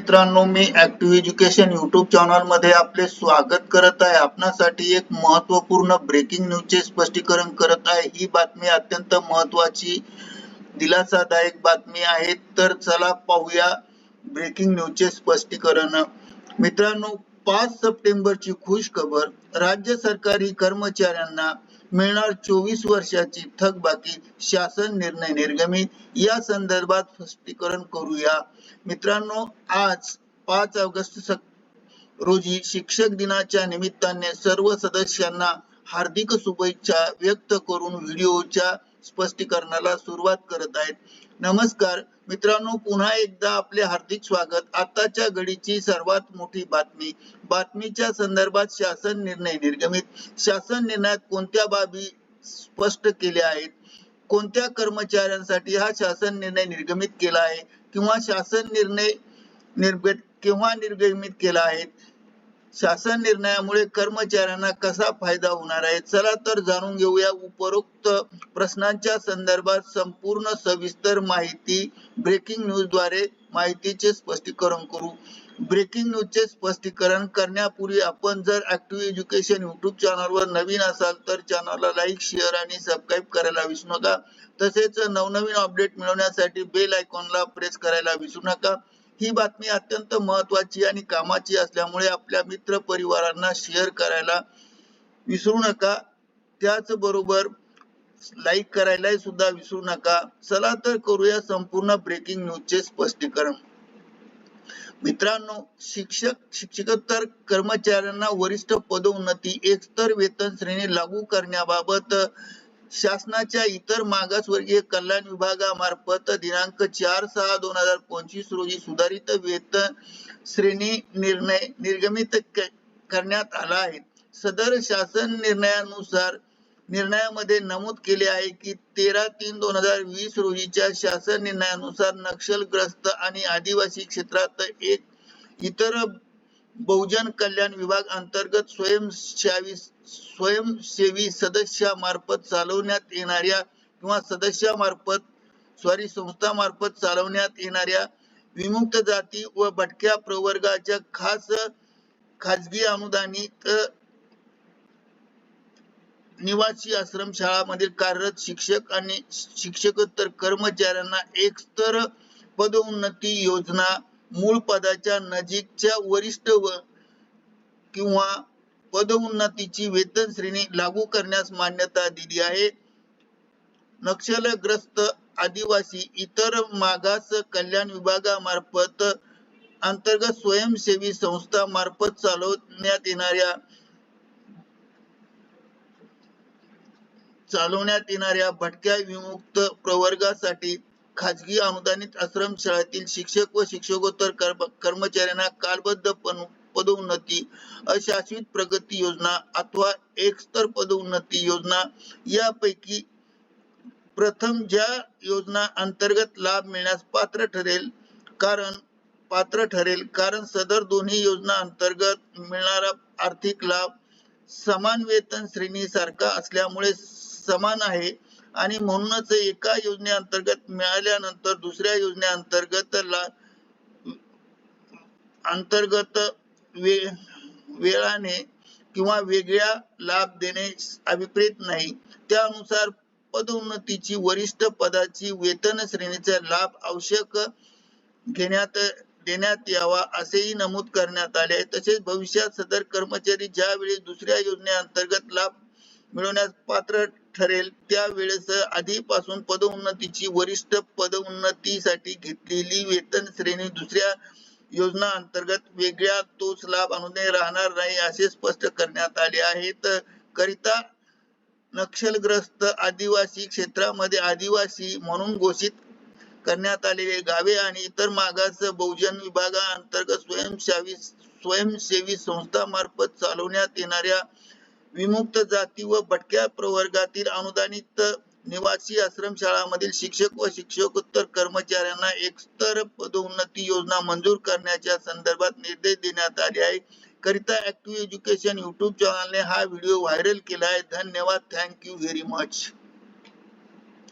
मित्रांनो मी active education YouTube चॅनलमध्ये आपले स्वागत करत आहे. आपणासाठी एक महत्त्वपूर्ण ब्रेकिंग न्यूजचे स्पष्टीकरण करत आहे. ही बातमी अत्यंत महत्वाची दिलासादायक बातमी आहे. तर चला पाहूया ब्रेकिंग न्यूजचे स्पष्टीकरण. मित्रांनो पाच सप्टेंबरची खुश खबर राज्य सरकारी कर्मचाऱ्यांना मिळणार चोवीस वर्षाची थकबाकी शासन निर्णय निर्गमित या संदर्भात स्पष्टीकरण करूया. मित्रांनो आज पाच ऑगस्ट रोजी शिक्षक दिनाच्या निमित्ताने सर्व सदस्यांना हार्दिक शुभेच्छा व्यक्त करून व्हिडिओच्या स्पष्टीकरणाला सुरुवात करत आहेत. नमस्कार. मित्रांनो पुन्हा एकदा आपले हार्दिक स्वागत. आताच्या घडीची सर्वात मोठी बातमी. बातमीच्या संदर्भात शासन निर्णय निर्गमित. शासन निर्णयात कोणत्या बाबी स्पष्ट केल्या आहेत? कोणत्या कर्मचाऱ्यांसाठी हा शासन निर्णय निर्गमित केला आहे? किंवा शासन निर्णय निर्गत केव्हा निर्गमित केला आहे? शासन निर्णयामुळे कर्मचाऱ्यांना कसा फायदा होणार आहे? चला तर जाणून घेऊया उपरोक्त प्रश्नांच्या संदर्भात संपूर्ण सविस्तर माहिती ब्रेकिंग न्यूजद्वारे माहितीचे स्पष्टीकरण करू. ब्रेकिंग न्यूजचे स्पष्टीकरण करण्यापूर्वी आपण जर ऍक्टिव्ह एज्युकेशन युट्यूब चॅनलवर नवीन असाल तर चॅनलला लाईक शेअर आणि सबस्क्राईब करायला विसरू नका. तसेच नवनवीन अपडेट मिळवण्यासाठी बेल आयकॉनला प्रेस करायला विसरू नका. ही बातमी अत्यंत महत्वाची आणि कामाची असल्यामुळे आपल्या मित्र परिवारांना शेअर करायला विसरू नका. त्याचबरोबर लाईक करायला सुद्धा विसरू नका. चला तर करूया संपूर्ण ब्रेकिंग न्यूजचे स्पष्टीकरण. मित्रांनो शिक्षक शिक्षकोत्तर कर्मचाऱ्यांना वरिष्ठ पदोन्नती एकतर वेतन श्रेणी लागू करण्याबाबत शासनाच्या इतर मागासवर्गीय कल्याण विभागामार्फत दिनांक चार सहा दोन हजार पंचवीस रोजी सुधारित वेतन श्रेणी निर्णय निर्गमित करण्यात आला आहे. सदर शासन निर्णयानुसार निर्णयामध्ये नमूद केले आहे की तेरा तीन दोन हजार वीस रोजीच्या शासन निर्णयानुसार नक्षलग्रस्त आणि आदिवासी क्षेत्रात एक इतर बहुजन कल्याण विभाग अंतर्गत स्वयंसेवी स्वयंसेवी सदस्यामार्फत चालवण्यात येणाऱ्या किंवा सदस्यामार्फत स्वारी संस्थामार्फत चालवण्यात येणाऱ्या विमुक्त जाती व भटक्या प्रवर्गाच्या खास खाजगी अनुदानित निवासी आश्रमशाळामधील कार्यरत शिक्षक आणि शिक्षकोत्तर कर्मचाऱ्यांना एक स्तर पदोन्नती योजना मूळ पदाच्या नजीकच्या वरिष्ठ व किंवा पदोन्नतीची वेतन श्रेणी लागू करण्यास मान्यता दिली आहे. नक्षलग्रस्त आदिवासी इतर मागास कल्याण विभागामार्फत अंतर्गत स्वयंसेवी संस्था मार्फत चालवण्यात येणाऱ्या चालवण्यात येणाऱ्या भटक्या विमुक्त प्रवर्गासाठी खाजगी अनुदानित आश्रमशाळेतील शिक्षक व शिक्षकोत्तर कर्मचाऱ्यांना कालबद्ध पदोन्नती अशाश्वित प्रगती योजना अथवा एकस्तर पदोन्नती योजना यापैकी प्रथम ज्या योजना अंतर्गत लाभ मिळण्यास पात्र ठरेल कारण पात्र ठरेल कारण सदर दोन्ही योजना अंतर्गत मिळणारा आर्थिक लाभ समान वेतन श्रेणी सारखा असल्यामुळे समान आहे. आणि म्हणूनच एका योजनेअंतर्गत मिळाल्यानंतर दुसऱ्या योजनेअंतर्गत अंतर्गत वे वेळाने किंवा वेगळ्या लाभ देणे अभिप्रेत नाही. त्यानुसार पदोन्नतीची वरिष्ठ पदाची वेतन श्रेणीचा लाभ आवश्यक घेण्यात देण्यात यावा असेही नमूद करण्यात आले आहे. तसेच भविष्यात सदर कर्मचारी ज्यावेळी दुसऱ्या योजनेअंतर्गत लाभ मिळवण्यास पात्र ठरेल. त्यावेळेस आधीपासून पदोन्नतीची वरिष्ठ पदोन्नतीसाठी घेतलेली वेतन श्रेणी दुसऱ्या योजना अंतर्गत वेगळ्या तोच लाभ अनुदान राहणार नाही असे स्पष्ट करण्यात आले आहे तर करिता नक्षलग्रस्त आदिवासी क्षेत्रामध्ये आदिवासी म्हणून घोषित करण्यात आलेले गावे आणि इतर मागास बहुजन विभागाअंतर्गत स्वयंसेवी स्वयंसेवी संस्था मार्फत चालवण्यात येणाऱ्या विमुक्त जाती व भटक्या प्रवर्गातील अनुदानित निवासी आश्रमशाळांमधील शिक्षक व शिक्षकोत्तर कर्मचाऱ्यांना एकस्तर पदोन्नती योजना मंजूर करण्याच्या संदर्भात निर्देश देण्यात आले आहे करिता ऍक्टिव्ह एज्युकेशन युट्यूब चॅनलने हा व्हिडिओ व्हायरल केला आहे. धन्यवाद. Thank you very much